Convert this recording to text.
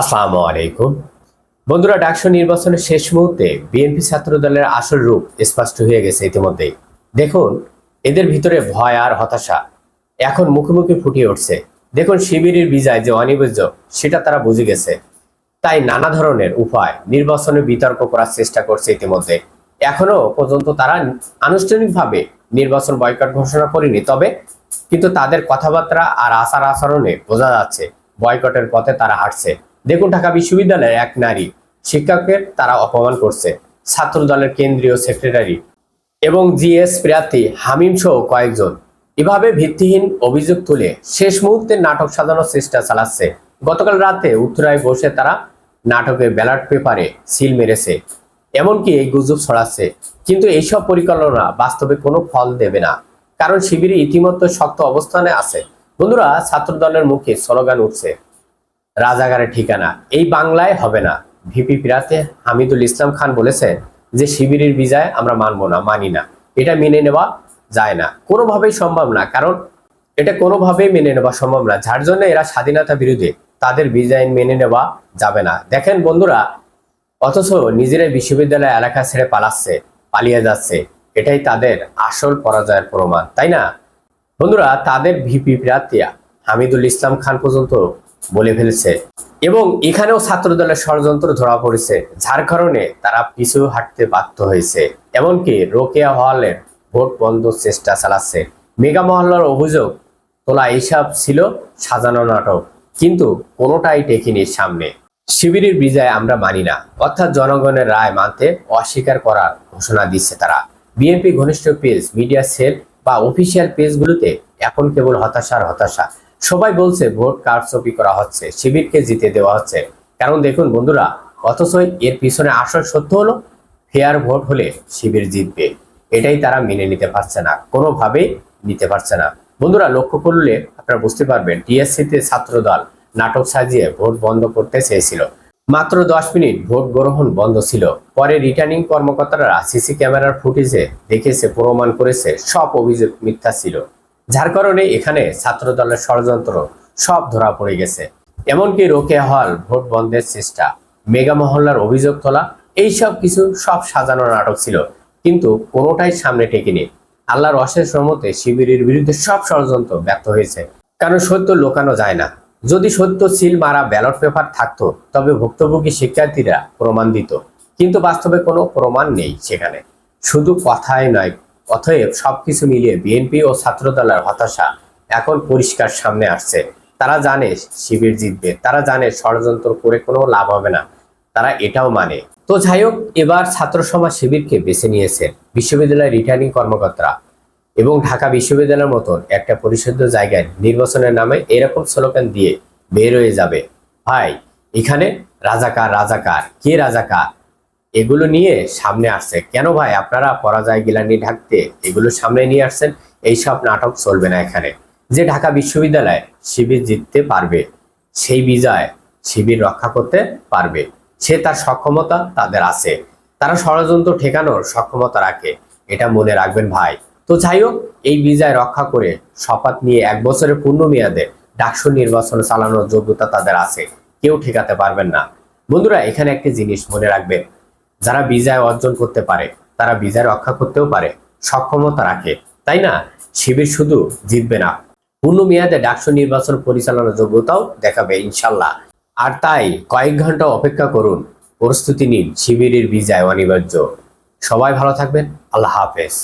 আসসালামু আলাইকুম। বন্ধুরা, ডাকসু নির্বাচনের শেষ মুহূর্তে বিএনপি ছাত্র দলের আসল রূপ স্পষ্ট হয়ে গেছে ইতিমধ্যেই। দেখুন, এদের ভিতরে ভয় আর হতাশা এখন মুখে মুখে ফুটিয়ে উঠছে। দেখুন, শিবিরের বিজয় যে অনিবার্য, সেটা তারা বুঝে গেছে। তাই নানা ধরনের উপায় নির্বাচনে বিতর্ক করার চেষ্টা করছে ইতিমধ্যে। এখনও পর্যন্ত তারা আনুষ্ঠানিকভাবে নির্বাচন বয়কট ঘোষণা করেনি, তবে কিন্তু তাদের কথাবার্তা আর আচার আচরণে বোঝা যাচ্ছে, বয়কটের পথে তারা হাঁটছে। দেখুন, ঢাকা বিশ্ববিদ্যালয়ের এক নারী শিক্ষকের তারা অপমান করছে। ছাত্র দলের কেন্দ্রীয় সেক্রেটারি এবং জিএস প্রার্থী হামিম সহ কয়েকজন। এভাবে ভিত্তিহীন অভিযোগ তুলে শেষ মুহূর্তে নাটক সাজানোর চেষ্টা চালাচ্ছে। গতকাল রাতে উত্তরায় বসে তারা নাটকের ব্যালট পেপারে সিল মেরেছে। এমনকি এই গুজব ছড়াচ্ছে। কিন্তু এইসব পরিকল্পনা বাস্তবে কোনো ফল দেবে না। কারণ শিবিরে ইতিমধ্যে শক্ত অবস্থানে আছে। বন্ধুরা ছাত্র দলের মুখে স্লোগান উঠছে রাজাগারের ঠিকানা। এই বাংলায় হবে না। ভিপি প্রার্থী হামিদুল ইসলাম খান বলেছেন যে, শিবিরের বিজয় আমরা মানব না, মানি না। এটা মেনে নেওয়া যায় না। কোনোভাবেই সম্ভব না। কারণ এটা কোনোভাবেই মেনে নেওয়া সম্ভব না। যার জন্য এরা স্বাধীনতা বিরোধী। তাদের বিজয় মেনে নেওয়া যাবে না। দেখেন বন্ধুরা, অথচ নিজেরা বিশ্ববিদ্যালয় এলাকা ছেড়ে পালাচ্ছে, পালিয়ে যাচ্ছে। এটাই তাদের আসল পরাজয়ের প্রমাণ, তাই না? বন্ধুরা, তাদের ভিপি প্রার্থী হামিদুল ইসলাম খান পর্যন্ত বলে ফেলেছে। এবং এখানেও ছাত্র দলের ষড়যন্ত্র ধরা পড়েছে, যার কারণে তারা পিছু হাঁটতে বাধ্য হয়েছে। এমনকি রোকেয়া হলের ভোট বন্ধ চেষ্টা চালাচ্ছে। মেগা মহল্লার অভিযোগ, তোলা এইসব ছিল সাজানো নাটক, কিন্তু কোনোটাই টেকিনি সামনে। শিবিরের বিজয় আমরা মানি না, অর্থাৎ জনগণের রায় মানতে অস্বীকার করার ঘোষণা দিচ্ছে তারা। বিএনপি ঘনিষ্ঠ পেজ, মিডিয়া সেল বা অফিসিয়াল পেজগুলোতে এখন কেবল হতাশার হতাশা। সবাই বলছে ভোট কারচুপি করা হচ্ছে, শিবিরকে জিতে দেওয়া হচ্ছে। কারণ দেখুন বন্ধুরা, অথচ এর পিছনে আসল সত্য হলো ফেয়ার ভোট হলে শিবির জিতবে। এটাই তারা মেনে নিতে পারছে না, কোনোভাবেই নিতে পারছে না। বন্ধুরা, লক্ষ্য করলে আপনারা বুঝতে পারবেন, টিএসসিতে ছাত্র দল নাটক সাজিয়ে ভোট বন্ধ করতে চেয়েছিল। মাত্র দশ মিনিট ভোট গ্রহণ বন্ধ ছিল। পরে রিটার্নিং কর্মকর্তারা সিসি ক্যামেরার ফুটেজে দেখেছে প্রমাণ করেছে, সব অভিযোগ মিথ্যা ছিল। যার কারণে এখানে ছাত্র দলের ষড়যন্ত্র সব ধরা পড়ে গেছে। এমনকি রোকে হল, ভোট বন্ধের চেষ্টা, মেগা মহল্লার অভিযোগ তোলা, এইসব কিছু সব সাজানো নাটক ছিল, কিন্তু কোনোটাই সামনে টেকেনি আল্লাহর অশেষ রহমতে শিবিরের বিরুদ্ধে সব ষড়যন্ত্র ব্যর্থ হয়েছে। কারণ সত্য লোকানো যায় না। যদি সত্য সিল মারা ব্যালট পেপার থাকতো, তবে ভুক্তভোগী শিক্ষার্থীরা প্রমাণ দিত। কিন্তু বাস্তবে কোনো প্রমাণ নেই সেখানে। শুধু কথাই নয় অতএব সবকিছু মিলিয়ে বিএনপি ও ছাত্রদলের হতাশা এখন পরিষ্কার সামনে আসছে। তারা জানে শিবির জিতবে, তারা জানে ষড়যন্ত্র করে কোনো লাভ হবে না, তারা এটাও মানে। তো যাই হোক, এবার ছাত্র সমাজ শিবিরকে বেছে নিয়েছে বিশ্ববিদ্যালয়ের রিটার্নিং কর্মকর্তারা এবং ঢাকা বিশ্ববিদ্যালয়ের মতন একটা পরিশুদ্ধ জায়গায় নির্বাচনের নামে এরকম স্লোগান দিয়ে বের হয়ে যাবে। ভাই, এখানে রাজাকার রাজাকার। কে রাজাকার? এগুলো নিয়ে সামনে আসছে। কেন ভাই? আপনারা পরাজয় গিলানি ঢাকতে এগুলো সামনে নিয়ে আসছেন এইসব নাটক চলবে না এখানে। যে ঢাকা বিশ্ববিদ্যালয় শিবির জিততে পারবে, সেই বিজয় শিবির রক্ষা করতে পারবে। সে তার সক্ষমতা তাদের আছে। তারা ষড়যন্ত্র ঠেকানোর সক্ষমতা রাখে, এটা মনে রাখবেন ভাই। তো যাই হোক, এই বিজয় রক্ষা করে শপথ নিয়ে এক বছরের পূর্ণ মেয়াদে ডাকসু নির্বাচন চালানোর যোগ্যতা তাদের আছে। কেউ ঠেকাতে পারবেন না। বন্ধুরা, এখানে একটি জিনিস মনে রাখবেন। যারা বিজয় অর্জন করতে পারে, তারা বিজয় রক্ষা করতেও পারে, সক্ষমতা রাখে, তাই না? শিবির শুধু জিতবে না। পূর্ণ মেয়াদে ডাকসু নির্বাচন পরিচালনার যোগ্যতাও দেখাবে ইনশাল্লাহ। আর তাই কয়েক ঘণ্টা অপেক্ষা করুন, প্রস্তুতি নিন শিবিরের বিজয় অনিবার্য। সবাই ভালো থাকবেন, আল্লাহ হাফেজ।